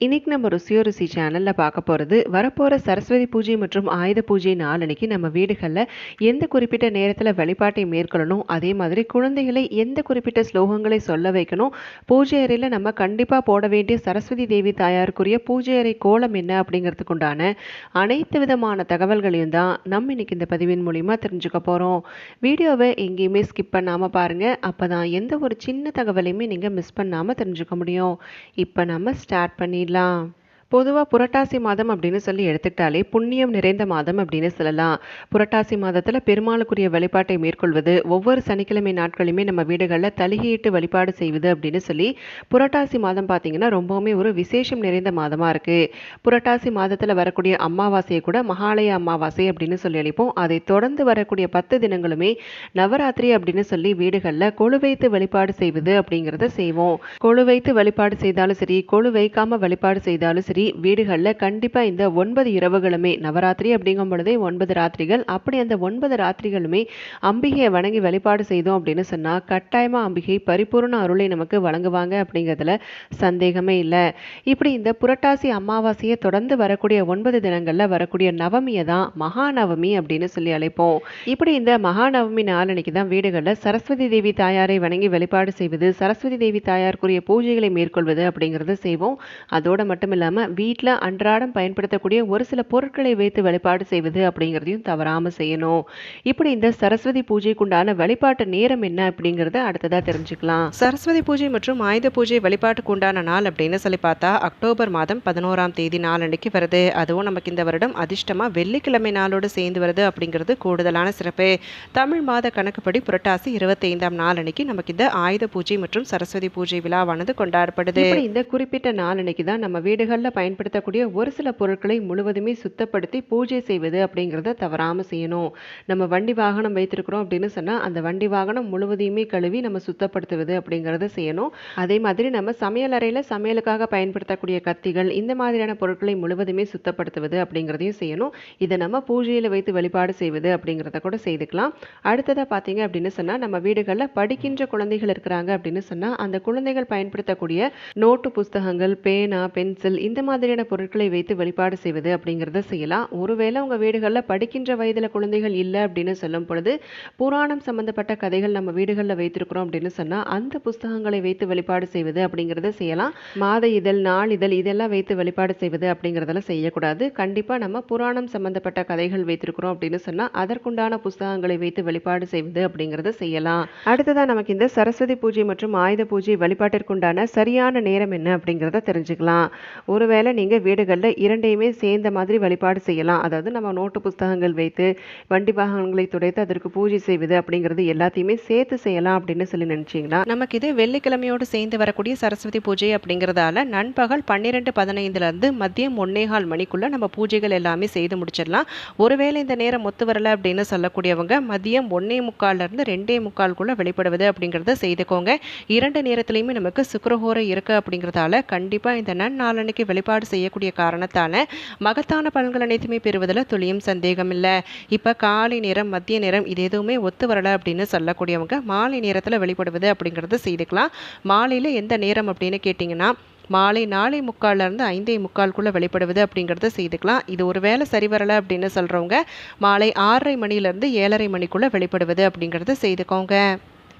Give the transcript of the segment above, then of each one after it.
இன்றைக்கி நம்ம ருசியோ ருசி சேனலில் பார்க்க போகிறது வரப்போகிற சரஸ்வதி பூஜை மற்றும் ஆயுத பூஜை நாளன்னைக்கு நம்ம வீடுகளில் எந்த குறிப்பிட்ட நேரத்தில் வழிபாட்டை மேற்கொள்ளணும்? அதே மாதிரி குழந்தைகளை எந்த குறிப்பிட்ட ஸ்லோகங்களை சொல்ல வைக்கணும்? பூஜை அறையில் நம்ம கண்டிப்பாக போட வேண்டிய சரஸ்வதி தேவி தாயாருக்குரிய பூஜை அறை கோலம் என்ன அப்படிங்கிறதுக்கு உண்டான அனைத்து விதமான தகவல்களையும் தான் நம்ம இன்னைக்கு இந்த பதிவின் மூலிமா தெரிஞ்சுக்க போகிறோம் வீடியோவை எங்கேயுமே ஸ்கிப் பண்ணாமல் பாருங்கள் அப்போ தான் எந்த ஒரு சின்ன தகவலையுமே நீங்கள் மிஸ் பண்ணாமல் தெரிஞ்சுக்க முடியும். இப்போ நம்ம ஸ்டார்ட் ఇలా பொதுவாக புரட்டாசி மாதம் அப்படின்னு சொல்லி எடுத்துக்கிட்டாலே புண்ணியம் நிறைந்த மாதம் அப்படின்னு சொல்லலாம். புரட்டாசி மாதத்தில் பெருமாளுக்குரிய வழிபாட்டை மேற்கொள்வது ஒவ்வொரு சனிக்கிழமை நாட்களுமே நம்ம வீடுகளில் தலிகையிட்டு வழிபாடு செய்வது அப்படின்னு சொல்லி புரட்டாசி மாதம் பார்த்திங்கன்னா ரொம்பவுமே ஒரு விசேஷம் நிறைந்த மாதமாக இருக்குது புரட்டாசி மாதத்தில் வரக்கூடிய அமாவாசையை கூட மகாலய அமாவாசை அப்படின்னு சொல்லி அழைப்போம். அதை தொடர்ந்து வரக்கூடிய பத்து தினங்களுமே நவராத்திரி அப்படின்னு சொல்லி வீடுகளில் கொழு வைத்து வழிபாடு செய்வது அப்படிங்கிறத செய்வோம். கொழு வைத்து வழிபாடு செய்தாலும் சரி கொழு வைக்காம வழிபாடு செய்தாலும் சரி வீடுகளில் கண்டிப்பாக இந்த ஒன்பது இரவுகளுமே நவராத்திரி அப்படிங்கும் பொழுதே ஒன்பது ராத்திரிகள். அப்படி அந்த ஒன்பது ராத்திரிகளுமே அம்பிகையை வணங்கி வழிபாடு செய்தோம் அப்படின்னு சொன்னால் கட்டாயமாக அம்பிகை பரிபூர்ண அருளை நமக்கு வழங்குவாங்க அப்படிங்கிறதுல சந்தேகமே இல்லை. இப்படி இந்த புரட்டாசி அமாவாசையை தொடர்ந்து வரக்கூடிய ஒன்பது தினங்களில் வரக்கூடிய நவமியை தான் மகாநவமி அப்படின்னு சொல்லி அழைப்போம். இப்படி இந்த மகாநவமி நாளன்னைக்கு தான் வீடுகளில் சரஸ்வதி தேவி தாயாரை வணங்கி வழிபாடு செய்வது சரஸ்வதி தேவி தாயாருக்குரிய பூஜைகளை மேற்கொள்வது அப்படிங்கிறத செய்வோம். அதோடு மட்டும் இல்லாமல் வீட்டில் அன்றாடம் பயன்படுத்தக்கூடிய ஒரு சில பொருட்களை வைத்து வழிபாடு செய்வது அப்படிங்கிறதையும் தவறாமல் செய்யணும். இப்படி இந்த சரஸ்வதி பூஜைக்குண்டான வழிபாட்டு நேரம் என்ன அப்படிங்கிறத அடுத்ததாக தெரிஞ்சுக்கலாம். சரஸ்வதி பூஜை மற்றும் ஆயுத பூஜை வழிபாட்டுக்கு உண்டான நாள் அப்படின்னு சொல்லி பார்த்தா அக்டோபர் மாதம் பதினோராம் தேதி நாள் அன்னைக்கு வருது. அதுவும் நமக்கு இந்த வருடம் அதிர்ஷ்டமாக வெள்ளிக்கிழமை நாளோடு சேர்ந்து வருது அப்படிங்கிறது கூடுதலான சிறப்பு. தமிழ் மாத கணக்குப்படி புரட்டாசி இருபத்தைந்தாம் நாள் அன்னைக்கு நமக்கு இந்த ஆயுத பூஜை மற்றும் சரஸ்வதி பூஜை விழாவானது கொண்டாடப்படுது. இந்த குறிப்பிட்ட நாள் அன்னைக்கு தான் நம்ம வீடுகளில் பயன்படுத்தக்கூடிய ஒரு சில பொருட்களை முழுவதுமே சுத்தப்படுத்தி பூஜை செய்வது அப்படிங்கிறத தவறாமல் செய்யணும். நம்ம வண்டி வாகனம் வைத்திருக்கிறோம் அப்படின்னு சொன்னால் அந்த வண்டி வாகனம் முழுவதையுமே கழுவி நம்ம சுத்தப்படுத்துவது அப்படிங்கிறத செய்யணும். அதே மாதிரி நம்ம சமையல் அறையில் சமையலுக்காக பயன்படுத்தக்கூடிய கத்திகள் இந்த மாதிரியான பொருட்களை முழுவதுமே சுத்தப்படுத்துவது அப்படிங்கிறதையும் செய்யணும். இதை நம்ம பூஜையில் வைத்து வழிபாடு செய்வது அப்படிங்கிறத கூட செய்துக்கலாம். அடுத்ததாக பார்த்தீங்க அப்படின்னு சொன்னால் நம்ம வீடுகளில் படிக்கின்ற குழந்தைகள் இருக்கிறாங்க அப்படின்னு சொன்னால் அந்த குழந்தைகள் பயன்படுத்தக்கூடிய நோட்டு புஸ்தகங்கள் பேனா பென்சில் இந்த மாதிரியான பொருட்களை வைத்து வழிபாடு செய்வது அப்படிங்கிறத செய்யலாம். ஒருவேளை உங்கள் வீடுகளில் படிக்கின்ற வயதில் குழந்தைகள் இல்லை அப்படின்னு சொல்லும் பொழுது புராணம் சம்பந்தப்பட்ட கதைகள் நம்ம வீடுகளில் வைத்திருக்கிறோம் அப்படின்னு சொன்னால் அந்த புஸ்தகங்களை வைத்து வழிபாடு செய்வது அப்படிங்கிறத செய்யலாம். மாத இதழ் நாள் இதழ் இதெல்லாம் வைத்து வழிபாடு செய்வது அப்படிங்கிறதெல்லாம் செய்யக்கூடாது. கண்டிப்பாக நம்ம புராணம் சம்பந்தப்பட்ட கதைகள் வைத்திருக்கிறோம் அப்படின்னு சொன்னால் அதற்குண்டான புஸ்தகங்களை வைத்து வழிபாடு செய்வது அப்படிங்கிறத செய்யலாம். அடுத்ததான் நமக்கு இந்த சரஸ்வதி பூஜை மற்றும் ஆயுத பூஜை வழிபாட்டிற்குண்டான சரியான நேரம் என்ன அப்படிங்கிறத தெரிஞ்சுக்கலாம். ஒருவேளை நீங்கள் வீடுகளில் இரண்டையுமே சேர்ந்த மாதிரி வழிபாடு செய்யலாம். அதாவது நம்ம நோட்டு புஸ்தகங்கள் வைத்து வண்டி வாகனங்களை துடைத்து அதற்கு பூஜை செய்வது அப்படிங்கிறது எல்லாத்தையுமே சேர்த்து செய்யலாம் அப்படின்னு சொல்லி நினச்சிங்கன்னா நமக்கு இது வெள்ளிக்கிழமையோடு சேர்ந்து வரக்கூடிய சரஸ்வதி பூஜை அப்படிங்கிறதால நண்பகல் பன்னிரெண்டு பதினைந்துலேருந்து மதியம் ஒன்னேகால் மணிக்குள்ளே நம்ம பூஜைகள் எல்லாமே செய்து முடிச்சிடலாம். ஒருவேளை இந்த நேரம் ஒத்து வரல அப்படின்னு சொல்லக்கூடியவங்க மதியம் ஒன்னே முக்கால்லேருந்து ரெண்டே முக்கால்குள்ளே வெளிப்படுவது அப்படிங்கிறத செய்துக்கோங்க. இரண்டு நேரத்துலையுமே நமக்கு சுக்கரஹோரை இருக்குது அப்படிங்கிறதால கண்டிப்பாக இந்த நன் நாளன்னைக்கு வெளிப்பட செய்யக்கூடிய காரணத்தால் மகத்தான பலன்கள் அனைத்துமே பெறுவதில் துளியும் சந்தேகம் இல்லை இப்போ காலை நேரம் மதிய நேரம் இது எதுவுமே ஒத்து வரலை அப்படின்னு சொல்லக்கூடியவங்க மாலை நேரத்தில் வெளிப்படுவது அப்படிங்கிறத செய்துக்கலாம். மாலையில் எந்த நேரம் அப்படின்னு கேட்டிங்கன்னா மாலை நாலே முக்கால்லேருந்து ஐந்தே முக்கால்குள்ளே வெளிப்படுவது அப்படிங்கிறத செய்துக்கலாம். இது ஒரு வேளை சரி வரலை அப்படின்னு சொல்கிறவங்க மாலை ஆறரை மணிலேருந்து ஏழரை மணிக்குள்ளே வெளிப்படுவது அப்படிங்கிறத செய்துக்கோங்க.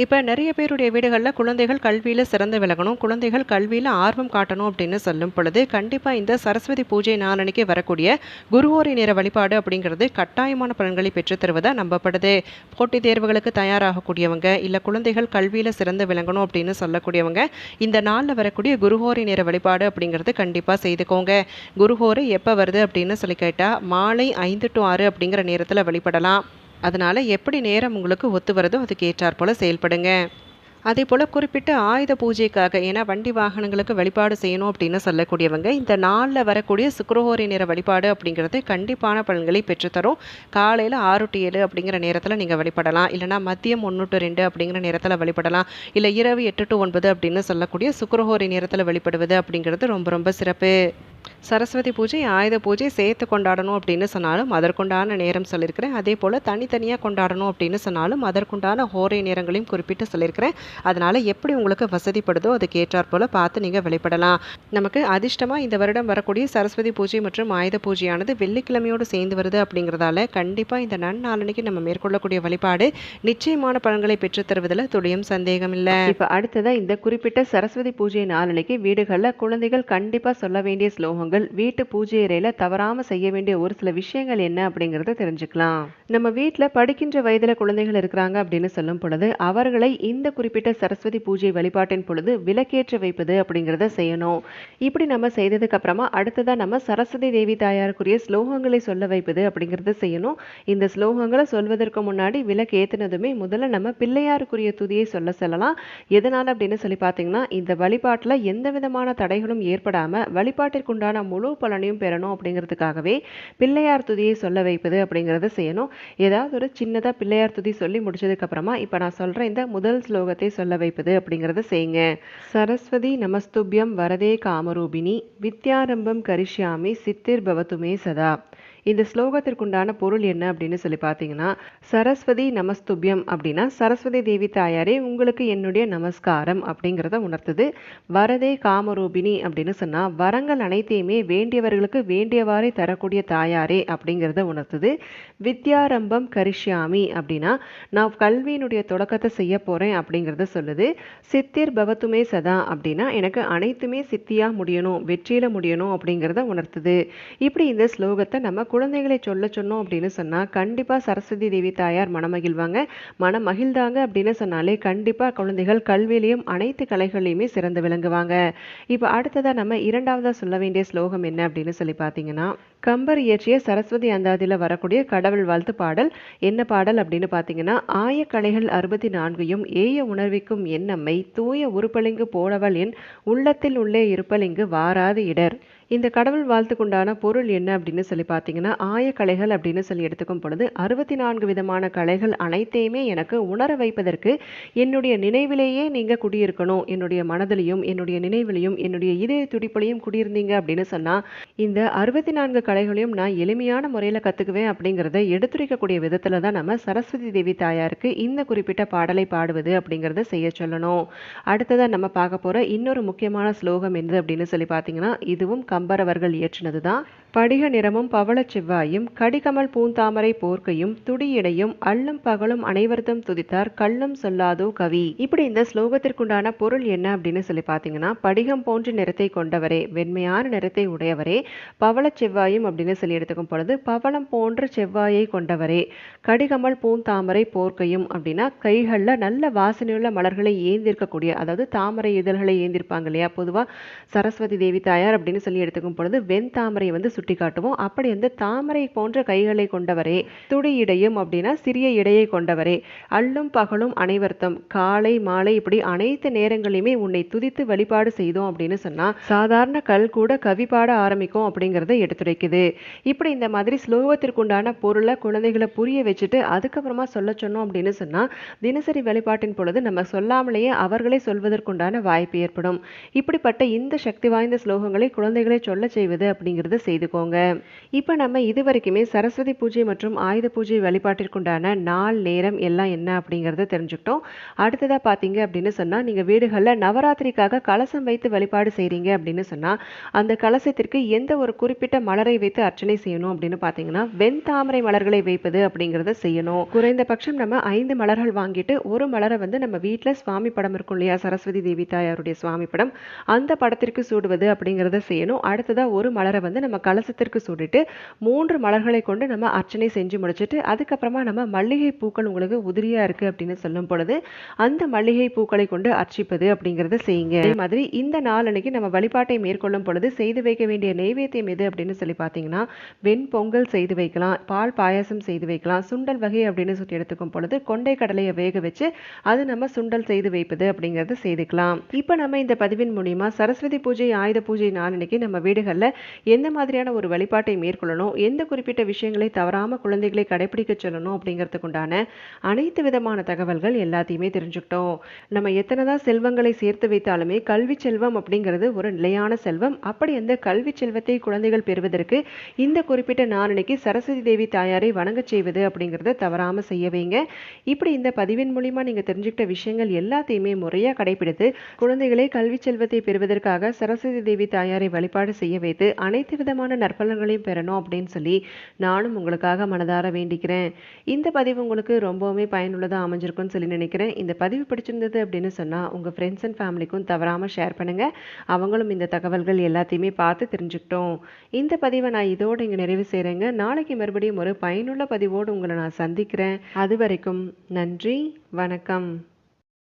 இப்போ நிறைய பேருடைய வீடுகளில் குழந்தைகள் கல்வியில் சிறந்து விலகணும். குழந்தைகள் கல்வியில் ஆர்வம் காட்டணும் அப்படின்னு சொல்லும் பொழுது கண்டிப்பாக இந்த சரஸ்வதி பூஜை நாளனைக்கு வரக்கூடிய குருவோரி நேர வழிபாடு அப்படிங்கிறது கட்டாயமான பலன்களை பெற்றுத்தருவதாக நம்பப்படுது. போட்டித் தேர்வுகளுக்கு தயாராகக்கூடியவங்க இல்லை குழந்தைகள் கல்வியில் சிறந்து விளங்கணும் அப்படின்னு சொல்லக்கூடியவங்க இந்த நாளில் வரக்கூடிய குருஹோரி நேர வழிபாடு அப்படிங்கிறது கண்டிப்பாக செய்துக்கோங்க. குருஹோரை எப்போ வருது அப்படின்னு சொல்லி கேட்டால் மாலை ஐந்து டு ஆறு அப்படிங்கிற நேரத்தில் வழிபடலாம். அதனால் எப்படி நேரம் உங்களுக்கு ஒத்து வருதோ அதுக்கு ஏற்றாற் போல் செயல்படுங்க. அதே போல் குறிப்பிட்ட ஆயுத பூஜைக்காக ஏன்னா வண்டி வாகனங்களுக்கு வழிபாடு செய்யணும் அப்படின்னு சொல்லக்கூடியவங்க இந்த நாளில் வரக்கூடிய சுக்கரஹோரி நேர வழிபாடு அப்படிங்கிறது கண்டிப்பான பலன்களை பெற்றுத்தரும். காலையில் ஆறு டு ஏழு அப்படிங்கிற நேரத்தில் நீங்கள் வழிபடலாம். இல்லைனா மதியம் ஒன்று டு ரெண்டு அப்படிங்கிற நேரத்தில் வழிபடலாம். இல்லை இரவு எட்டு டு ஒன்பது அப்படின்னு சொல்லக்கூடிய சுக்கரஹோரி நேரத்தில் வழிபடுவது அப்படிங்கிறது ரொம்ப ரொம்ப சிறப்பு. சரஸ்வதி பூஜை ஆயுத பூஜை சேர்த்து கொண்டாடணும் அப்படின்னு சொன்னாலும் அதற்குண்டான நேரம் சொல்லியிருக்கிறேன். அதே போல் தனித்தனியாக கொண்டாடணும் அப்படின்னு சொன்னாலும் அதற்குண்டான ஹோரை நேரங்களையும் குறிப்பிட்டு சொல்லியிருக்கிறேன். அதனால் எப்படி உங்களுக்கு வசதிப்படுதோ அதுக்கு ஏற்றாற் போல் பார்த்து நீங்கள் வெளிப்படலாம். நமக்கு அதிர்ஷ்டமாக இந்த வருடம் வரக்கூடிய சரஸ்வதி பூஜை மற்றும் ஆயுத பூஜையானது வெள்ளிக்கிழமையோடு சேர்ந்து வருது அப்படிங்கிறதால கண்டிப்பாக இந்த நன்னாளனைக்கு நம்ம மேற்கொள்ளக்கூடிய வழிபாடு நிச்சயமான பலன்களை பெற்றுத் தருவதில் துளியும் சந்தேகம் இல்லை. இப்போ அடுத்ததாக இந்த குறிப்பிட்ட சரஸ்வதி பூஜை நாளனைக்கு வீடுகளில் குழந்தைகள் கண்டிப்பாக சொல்ல வேண்டிய ஸ்லோ யோகங்கள் வீட்டு பூஜை அறையில் தவறாமல் செய்ய வேண்டிய ஒரு சில விஷயங்கள் என்ன அப்படிங்கிறத தெரிஞ்சுக்கலாம். நம்ம வீட்டில் படிக்கின்ற வயதில் குழந்தைகள் இருக்கிறாங்க அப்படின்னு சொல்லும் பொழுது அவர்களை இந்த குறிப்பிட்ட சரஸ்வதி பூஜை வழிபாட்டின் பொழுது விலக்கேற்ற வைப்பது அப்படிங்கிறத செய்யணும். இப்படி நம்ம செய்ததுக்கு அப்புறமா அடுத்ததாக நம்ம சரஸ்வதி தேவி தாயாருக்குரிய ஸ்லோகங்களை சொல்ல வைப்பது அப்படிங்கிறத செய்யணும். இந்த ஸ்லோகங்களை சொல்வதற்கு முன்னாடி விளக்கு ஏற்றினதுமே முதல்ல நம்ம பிள்ளையாருக்குரிய துதியை சொல்ல சொல்லலாம். எதனால் அப்படின்னு சொல்லி பார்த்தீங்கன்னா இந்த வழிபாட்டில் எந்த விதமான தடைகளும் ஏற்படாமல் உண்டான முழு பலனையும் பெறணும் அப்படிங்கிறதுக்காகவே பிள்ளையார் துதியை சொல்ல வைப்பது அப்படிங்கிறத செய்யணும். ஏதாவது ஒரு சின்னதாக பிள்ளையார் துதி சொல்லி முடிச்சதுக்கு அப்புறமா இப்போ நான் சொல்கிற இந்த முதல் ஸ்லோகத்தை சொல்ல வைப்பது அப்படிங்கிறத செய்யுங்க. சரஸ்வதி நமஸ்துபியம் வரதே காமரூபிணி வித்யாரம்பம் கரிஷ்யாமி சித்திர் பவத்துமே சதா. இந்த ஸ்லோகத்திற்குண்டான பொருள் என்ன அப்படின்னு சொல்லி பார்த்தீங்கன்னா சரஸ்வதி நமஸ்துபியம் அப்படின்னா சரஸ்வதி தேவி தாயாரே உங்களுக்கு என்னுடைய நமஸ்காரம் அப்படிங்கிறத உணர்த்துது. வரதே காமரூபிணி அப்படின்னு சொன்னால் வரங்கள் அனைத்தையுமே வேண்டியவர்களுக்கு வேண்டியவாறே தரக்கூடிய தாயாரே அப்படிங்கிறத உணர்த்துது. வித்யாரம்பம் கரிஷ்யாமி அப்படின்னா நான் கல்வியினுடைய தொடக்கத்தை செய்ய போகிறேன் அப்படிங்கிறத சொல்லுது. சித்திர் பவத்துமே சதா அப்படின்னா எனக்கு அனைத்துமே சித்தியாக முடியணும் வெற்றியில் முடியணும் அப்படிங்கிறத உணர்த்துது. இப்படி இந்த ஸ்லோகத்தை நம்ம குழந்தைகளை சொல்ல சொன்னோம் அப்படின்னு சொன்னால் கண்டிப்பாக சரஸ்வதி தேவி தாயார் மனமகிழ்வாங்க. மனம் மகிழ்ந்தாங்க அப்படின்னு சொன்னாலே கண்டிப்பாக குழந்தைகள் கல்வியிலையும் அனைத்து கலைகளையுமே சிறந்து விளங்குவாங்க. இப்போ அடுத்ததாக நம்ம இரண்டாவதாக சொல்ல வேண்டிய ஸ்லோகம் என்ன அப்படின்னு சொல்லி பார்த்தீங்கன்னா கம்பர் இயற்றிய சரஸ்வதி அந்தாதியில் வரக்கூடிய கடவுள் வாழ்த்து பாடல் என்ன பாடல் அப்படின்னு பார்த்தீங்கன்னா ஆயக்கலைகள் அறுபத்தி நான்கையும் ஏய உணர்விக்கும் எண்ணம்மை தூய உருப்பலிங்கு போடவள் என் உள்ளத்தில் உள்ளே இருப்பலிங்கு வாராது இடர். இந்த கடவுள் வாழ்த்துக்குண்டான பொருள் என்ன அப்படின்னு சொல்லி பார்த்தீங்கன்னா ஆயக்கலைகள் அப்படின்னு சொல்லி எடுத்துக்கும் பொழுது அறுபத்தி நான்கு விதமான கலைகள் அனைத்தையுமே எனக்கு உணர வைப்பதற்கு என்னுடைய நினைவிலேயே நீங்கள் குடியிருக்கணும். என்னுடைய மனதிலையும் என்னுடைய நினைவிலையும் என்னுடைய இதய துடிப்பிலையும் குடியிருந்தீங்க அப்படின்னு சொன்னால் இந்த அறுபத்தி நான்கு கலைகளையும் நான் எளிமையான முறையில் கற்றுக்குவேன் அப்படிங்கிறத எடுத்துரைக்கக்கூடிய விதத்தில் தான் நம்ம சரஸ்வதி தேவி தாயாருக்கு இந்த குறிப்பிட்ட பாடலை பாடுவது அப்படிங்கிறத செய்ய சொல்லணும். அடுத்ததாக நம்ம பார்க்க போகிற இன்னொரு முக்கியமான ஸ்லோகம் என்னது அப்படின்னு சொல்லி பார்த்தீங்கன்னா இதுவும் கம்பர் அவர்கள் இயற்றினது தான் படிக நிறமும் பவளச் செவ்வாயும் கடிகமல் பூந்தாமரை போர்க்கையும் துடியிடையும் அள்ளும் பகலும் அனைவர்தம் துதித்தார். கள்ளும் சொல்லாதோ கவி. இப்படி இந்த ஸ்லோகத்திற்குண்டான பொருள் என்ன அப்படின்னு சொல்லி பார்த்தீங்கன்னா படிகம் போன்ற நிறத்தை கொண்டவரே வெண்மையான நிறத்தை உடையவரே பவளச் செவ்வாயும் அப்படின்னு சொல்லி எடுத்துக்கும் பொழுது பவளம் போன்ற செவ்வாயை கொண்டவரே கடிகமல் பூந்தாமரை போர்க்கையும் அப்படின்னா கைகளில் நல்ல வாசனையுள்ள மலர்களை ஏந்திருக்கக்கூடிய அதாவது தாமரை இதழ்களை ஏந்திருப்பாங்க இல்லையா? பொதுவாக சரஸ்வதி தேவி தாயார் அப்படின்னு சொல்லி எடுத்துக்கும் பொழுது வெண் தாமரை வந்து சுட்டி காட்டுவோம். அப்படி வந்து தாமரை போன்ற கைகளை கொண்டவரே துடி இடையும் அப்படின்னா சிறிய இடையை கொண்டவரே அல்லும் பகலும் அனைவர்த்தம் காலை மாலை இப்படி அனைத்து நேரங்களையுமே உன்னை துதித்து வழிபாடு செய்தோம் அப்படின்னு சொன்னா சாதாரண கல் கூட கவி பாட ஆரம்பிக்கும் அப்படிங்கிறத எடுத்துரைக்குது. இப்படி இந்த மாதிரி ஸ்லோகத்திற்குண்டான பொருளை குழந்தைகளை புரிய வச்சுட்டு அதுக்கப்புறமா சொல்ல சொன்னோம் அப்படின்னு சொன்னா தினசரி வழிபாட்டின் பொழுது நம்ம சொல்லாமலேயே அவர்களே சொல்வதற்குண்டான வாய்ப்பு ஏற்படும். இப்படிப்பட்ட இந்த சக்தி வாய்ந்த ஸ்லோகங்களை குழந்தைகளை சொல்ல செய்வது அப்படிங்கிறத செய்துக்கோங்க இப்போ நம்ம இது வரைக்குமே சரஸ்வதி பூஜை மற்றும் ஆயுத பூஜை வழிபாட்டிற்குண்டான நாள் நேரம் எல்லாம் என்ன அப்படிங்கிறத தெரிஞ்சுக்கிட்டோம். அடுத்ததாக பார்த்தீங்க அப்படின்னு சொன்னால் நீங்கள் வீடுகளில் நவராத்திரிக்காக கலசம் வைத்து வழிபாடு செய்கிறீங்க அப்படின்னு சொன்னால் அந்த கலசத்திற்கு எந்த ஒரு குறிப்பிட்ட மலரை வைத்து அர்ச்சனை செய்யணும் அப்படின்னு பார்த்தீங்கன்னா வெண்தாமரை மலர்களை வைப்பது அப்படிங்கிறத செய்யணும். குறைந்தபட்சம் நம்ம ஐந்து மலர்கள் வாங்கிட்டு ஒரு மலரை வந்து நம்ம வீட்டில் சுவாமி படம் இருக்கும் இல்லையா சரஸ்வதி தேவி தாயாருடைய சுவாமி படம் அந்த படத்திற்கு சூடுவது அப்படிங்கிறத செய்யணும். அடுத்ததாக ஒரு மலரை வந்து நம்ம கலசத்திற்கு சூடிட்டு மூன்று மலர்களை கொண்டு நம்ம அர்ச்சனை செஞ்சு முடிச்சுட்டு அதுக்கப்புறமா நம்ம மல்லிகை பூக்கள் உங்களுக்கு உதிரியா இருக்கு அப்படின்னு சொல்லும் பொழுது அந்த மல்லிகை பூக்களை கொண்டு அர்ச்சிப்பது அப்படிங்கிறத செய்யுங்க. அதே மாதிரி இந்த நாள் அன்னைக்கு நம்ம வழிபாட்டை மேற்கொள்ளும் பொழுது செய்து வைக்க வேண்டிய நெய்வேத்தியம் எது அப்படின்னு சொல்லி பார்த்தீங்கன்னா வெண் பொங்கல் செய்து வைக்கலாம் பால் பாயாசம் செய்து வைக்கலாம் சுண்டல் வகை அப்படின்னு சொல்லி எடுத்துக்கும் பொழுது கொண்டை கடலையை வேக வச்சு அது நம்ம சுண்டல் செய்து வைப்பது அப்படிங்கிறத செய்துக்கலாம். இப்போ நம்ம இந்த பதிவின் மூலியமா சரஸ்வதி பூஜை ஆயுத பூஜை நாள் அன்னைக்கு நம்ம வீடுகளில் எந்த மாதிரியான மாதிரியான ஒரு வழிபாட்டை மேற்கொள்ளணும். எந்த குறிப்பிட்ட விஷயங்களை தவறாமல் குழந்தைகளை கடைபிடிக்க சொல்லணும் அப்படிங்கிறதுக்குண்டான அனைத்து விதமான தகவல்கள் எல்லாத்தையுமே தெரிஞ்சுக்கிட்டோம். நம்ம எத்தனை தான் செல்வங்களை சேர்த்து வைத்தாலுமே கல்வி செல்வம் அப்படிங்கிறது ஒரு நிலையான செல்வம். அப்படி அந்த கல்வி செல்வத்தை குழந்தைகள் பெறுவதற்கு இந்த குறிப்பிட்ட நாரணிக்கு சரஸ்வதி தேவி தாயாரை வணங்க செய்வது அப்படிங்கிறத தவறாமல் செய்ய வைங்க. இப்படி இந்த பதிவின் மூலிமா நீங்கள் தெரிஞ்சுக்கிட்ட விஷயங்கள் எல்லாத்தையுமே முறையாக கடைபிடித்து குழந்தைகளை கல்வி செல்வத்தை பெறுவதற்காக சரஸ்வதி தேவி தாயாரை வழிபாடு செய்ய வைத்து அனைத்து விதமான நற்பலன்களையும் பெறணும் அப்படின்னு சொல்லி நானும் உங்களுக்காக மனதார வேண்டிக்கிறேன். இந்த பதிவு உங்களுக்கு ரொம்பவுமே பயனுள்ளதாக அமைஞ்சிருக்கும்னு சொல்லி நினைக்கிறேன். இந்த பதிவு பிடிச்சிருந்தது அப்படின்னு சொன்னால் உங்கள் ஃப்ரெண்ட்ஸ் அண்ட் ஃபேமிலிக்கும் தவறாமல் ஷேர் பண்ணுங்கள் அவங்களும் இந்த தகவல்கள் எல்லாத்தையுமே பார்த்து தெரிஞ்சுக்கிட்டோம். இந்த பதிவை நான் இதோடு இங்கே நிறைவு செய்கிறேங்க நாளைக்கு மறுபடியும் ஒரு பயனுள்ள பதிவோடு உங்களை நான் சந்திக்கிறேன். அது வரைக்கும் நன்றி வணக்கம்.